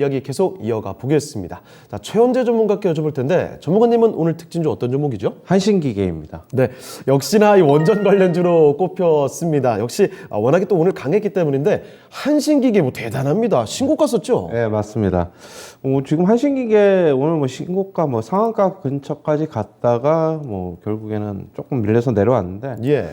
이야기 계속 이어가 보겠습니다. 자, 최원재 전문가께 여쭤볼 텐데 전문가님은 오늘 특징주 어떤 종목이죠? 한신기계입니다. 네, 역시나 이 원전 관련주로 꼽혔습니다. 역시 아, 워낙에 또 오늘 강했기 때문인데 한신기계 뭐 대단합니다. 신고가 썼죠? 네, 맞습니다. 어, 지금 한신기계 오늘 뭐 신고가 뭐 상한가 근처까지 갔다가 뭐 결국에는 조금 밀려서 내려왔는데 예.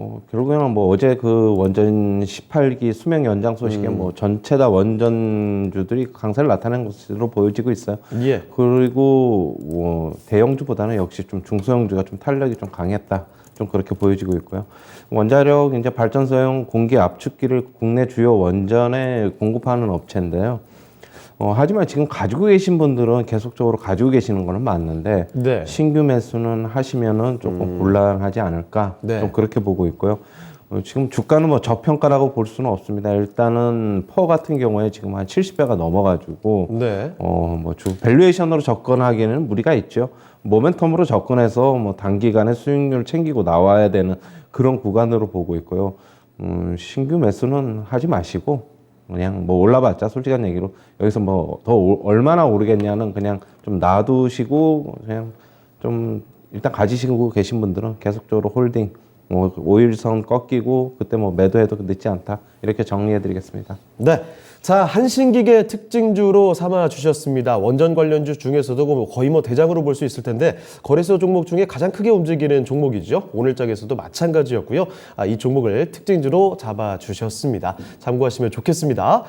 어, 결국에는 뭐 어제 그 원전 18기 수명 연장 소식에 뭐 전체 다 원전주들이 강세를 나타낸 것으로 보여지고 있어요. 예. 그리고 뭐 대형주보다는 역시 좀 중소형주가 좀 탄력이 좀 강했다. 좀 그렇게 보여지고 있고요. 원자력 이제 발전소용 공기 압축기를 국내 주요 원전에 공급하는 업체인데요. 어, 하지만 지금 가지고 계신 분들은 계속적으로 가지고 계시는 거는 맞는데 네. 신규 매수는 하시면은 조금 곤란하지 않을까 네. 좀 그렇게 보고 있고요. 어, 지금 주가는 뭐 저평가라고 볼 수는 없습니다. 일단은 퍼 같은 경우에 지금 한 70배가 넘어가지고 네. 어, 뭐, 주, 밸류에이션으로 접근하기에는 무리가 있죠. 모멘텀으로 접근해서 뭐 단기간에 수익률 챙기고 나와야 되는 그런 구간으로 보고 있고요. 음, 신규 매수는 하지 마시고 그냥 뭐 올라봤자 솔직한 얘기로 여기서 뭐 더 얼마나 오르겠냐는 그냥 좀 놔두시고 그냥 좀 일단 가지시고 계신 분들은 계속적으로 홀딩 뭐 5일선 꺾이고 그때 뭐 매도해도 늦지 않다 이렇게 정리해 드리겠습니다. 네. 자, 한신기계 특징주로 삼아 주셨습니다. 원전 관련주 중에서도 뭐 거의 뭐 대장으로 볼 수 있을 텐데 거래소 종목 중에 가장 크게 움직이는 종목이죠. 오늘장에서도 마찬가지였고요. 아, 이 종목을 특징주로 잡아 주셨습니다. 참고하시면 좋겠습니다.